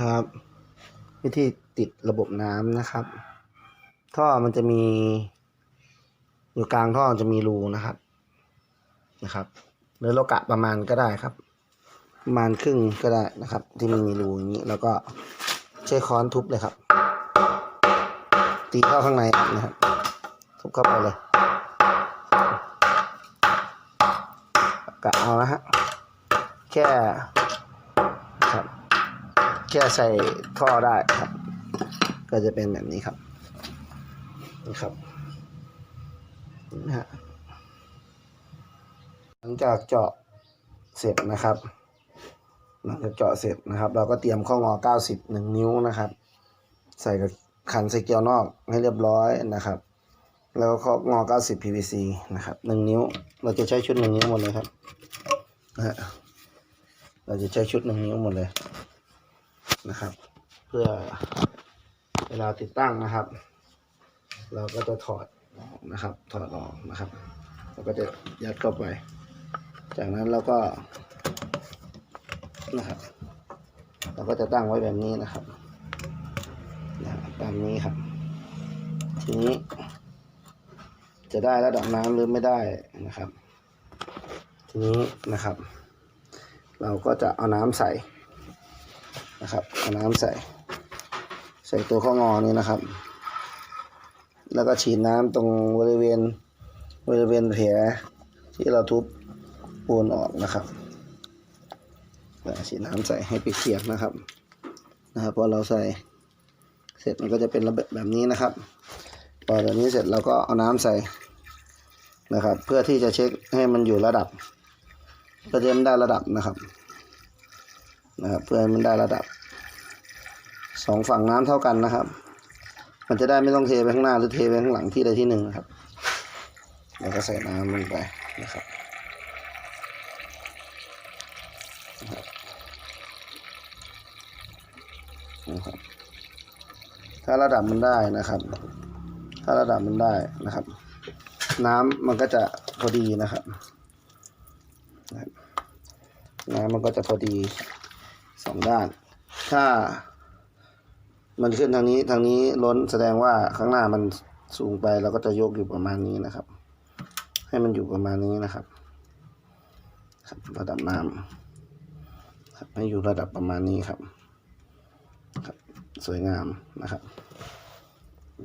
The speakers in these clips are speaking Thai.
ครับ วิธีติดระบบน้ำนะครับ ท่อมันจะมี อยู่กลางท่อจะมีรูนะครับนะครับหรือเรากะประมาณก็ได้ครับ ประมาณครึ่งก็ได้นะครับ ที่มันมีรูอย่างนี้ แล้วก็ใช้ค้อนทุบเลยครับ ตีเข้าข้างในนะครับ ทุบเข้าไปเลยกะเอานะฮะแค่ครับ แค่ใส่ท่อได้ครับ ก็จะเป็นแบบนี้ครับ นี่ครับนะฮะหลังจากเจาะเสร็จนะครับ หลังจากเจาะเสร็จนะครับ เราก็เตรียมข้องอ90 1นิ้วนะครับ ใส่กับขันใส่เกลียวนอกให้เรียบร้อยนะครับ แล้วก็ข้องอ90 PVC นะครับ1นิ้ว เราจะใช้ชุด1นิ้วหมดเลยครับนะฮะเราจะใช้ชุด1นิ้วหมดเลย นะครับ เพื่อเวลาติดตั้งนะครับ เราก็จะถอดออกนะครับ ถอดออกนะครับเราก็จะยัดเข้าไป จากนั้นเราก็นะครับเราก็จะตั้งไว้แบบนี้นะครับนะตามนี้ครับ ทีนี้ จะได้ระดับน้ำหรือไม่ได้นะครับ ทีนี้นะครับ เราก็จะเอาน้ำใส่ นะครับเอาน้ำใส่ ใส่ตัวข้องอนี้นะครับ แล้วก็ฉีดน้ำตรงบริเวณบริเวณแผลที่เราทุบปูนออกนะครับฉีดน้ำใส่ให้ไปเปียกนะครับ นะครับพอเราใส่เสร็จมันก็จะเป็นระเบิดแบบนี้นะครับพอแบบนี้เสร็จเราก็เอาน้ำใส่นะครับ เพื่อที่จะเช็คให้มันอยู่ระดับเพื่อจะให้มันได้ระดับนะครับ นะครับ เพื่อให้มันได้ระดับสองฝั่งน้ำเท่ากันนะครับ มันจะได้ไม่ต้องเทไปข้างหน้าหรือเทไปข้างหลังที่ใดที่หนึ่งนะครับแล้วก็ใส่น้ำลงไปนะครับนะครับ ถ้าระดับมันได้นะครับ ถ้าระดับมันได้นะครับ น้ำมันก็จะพอดีนะครับนะครับน้ำมันก็จะพอดี สองด้าน ถ้า มันขึ้นทางนี้ทางนี้ล้นแสดงว่าข้างหน้ามันสูงไปเราก็จะยกอยู่ประมาณนี้นะครับ ให้มันอยู่ประมาณนี้นะครับ ครับระดับน้ำครับให้อยู่ระดับประมาณนี้ครับครับ สวยงามนะครับ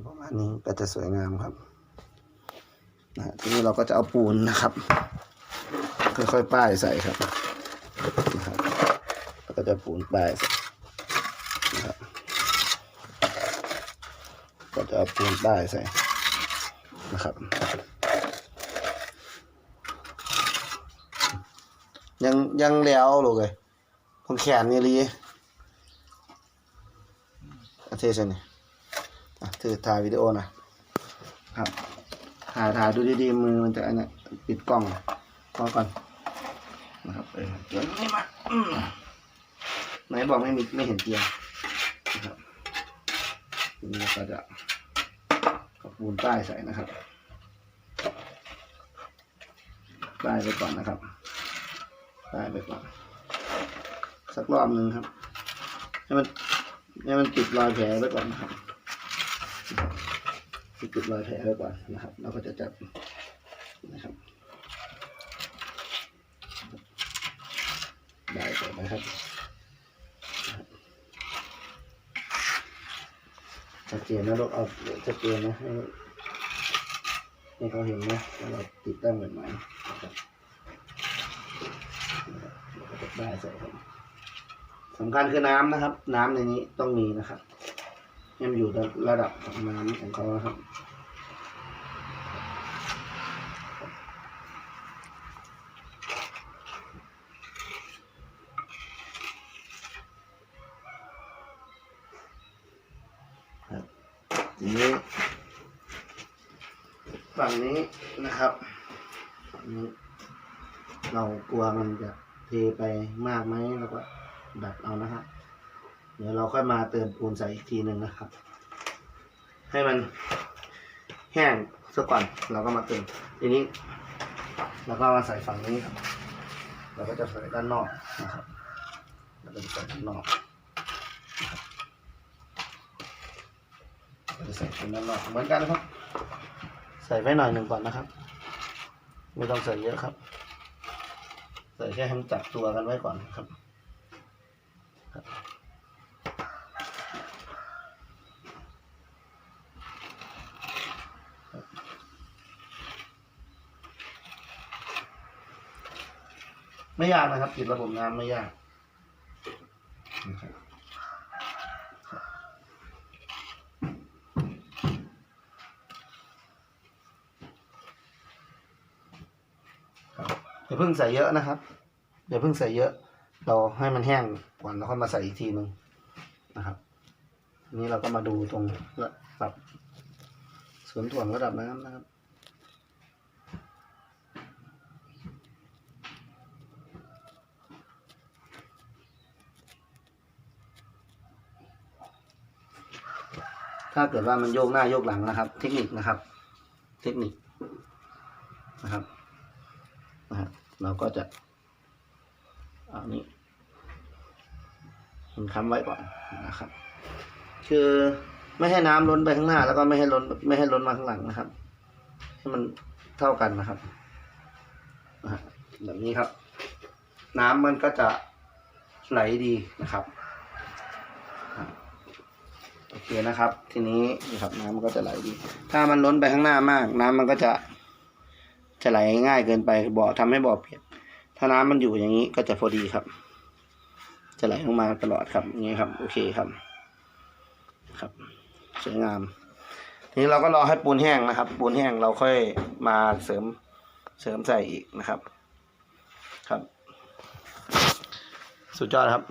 ประมาณนี้ก็จะสวยงามครับนะฮะทีนี้เราก็จะเอาปูนนะครับ ค่อยๆป้ายใส่ครับ จะปูนป้ายใส่นะครับก็จะเอาปูนป้ายใส่นะครับยังยังแล้วลูกเลยขอแขนนี่ลีอาเทชันนี่ถือถ่ายวิดีโอนะครับถ่ายถ่ายดูดีๆมือมันจะอันเนี้ยปิดกล้องกล้องก่อนนะครับเออเตียงนี่มา ไหนบอกไม่มีไม่เห็นเตียงนะครับทีนี้ก็จะเอาปูนป้ใส่นะครับป้ไปก่อนนะครับได้ไปก่อน สักรอบหนึ่งครับ ให้มันให้มันติดรอยแผลไว้ก่อนนะครับติดรอยแผลไว้ก่อนนะครับเราก็จะจับนะครับได้ก่อนนะครับ ชัดเจนนะลูกเอาชัดเจนนะให้ให้เขาเห็นนะว่าเราติดตั้งแบบไหนนะครับได้ใส่ครับสำคัญคือน้ำนะครับ น้ำในนี้ต้องมีนะครับให้มันอยู่ระดับของน้ำของเขาครับที นี้ฝั่งนี้นะครับ เรากลัวมันจะเทไปมากไหมเราก็ดัดเอานะครับเดี๋ยวเราค่อยมาเติมปูนใส่อีกทีหนึ่งนะครับ ให้มันแห้งซะก่อนเราก็มาเติมทีนี้เราก็มาใส่ฝั่งนี้ครับ เราก็จะใส่ด้านนอกนะครับเราก็จะใส่ด้านนอก จะ ใส่เป็นน้ำหน่อยเหมือนกันนะครับ ใส่ไว้หน่อยหนึ่งก่อนนะครับ ไม่ต้องใส่เยอะครับ ใส่แค่ให้มันจับตัวกันไว้ก่อนครับไม่ยากนะครับติดระบบน้ำไม่ยากนะครับครับ อย่าเพิ่งใส่เยอะนะครับอย่าเพิ่งใส่เยอะ เราให้มันแห้งก่อนแล้วค่อยมาใส่อีกทีหนึ่งนะครับทีนี้เราก็มาดูตรงระดับส่วนถ่วงระดับน้ำนะครับถ้าเกิดว่ามันโยกหน้าโยกหลังนะครับ เทคนิคนะครับ เทคนิคนะครับนะครับ เราก็จะอานี้มันค้ำไว้ก่อนนะครับ คือไม่ให้น้ำล้นไปข้างหน้า แล้วก็ไม่ให้ล้นไม่ให้ล้นมาข้างหลังนะครับ ให้มันเท่ากันนะครับแบบนี้ครับ น้ำมันก็จะไหลดีนะครับโอเคนะครับ ทีนี้นี่ครับ น้ำมันก็จะไหลดี ถ้ามันล้นไปข้างหน้ามาก น้ำมันก็จะ จะไหลง่ายเกินไปบ่อทำให้บ่อเปียกถ้าน้ำมันอยู่อย่างนี้ก็จะพอดีครับ จะไหลลงมาตลอดครับอย่างนี้ครับ โอเคครับ ครับสวยงามทีนี้เราก็รอให้ปูนแห้งนะครับ ปูนแห้งเราค่อยมาเสริมเสริมใส่อีกนะครับ ครับ สุดยอดครับ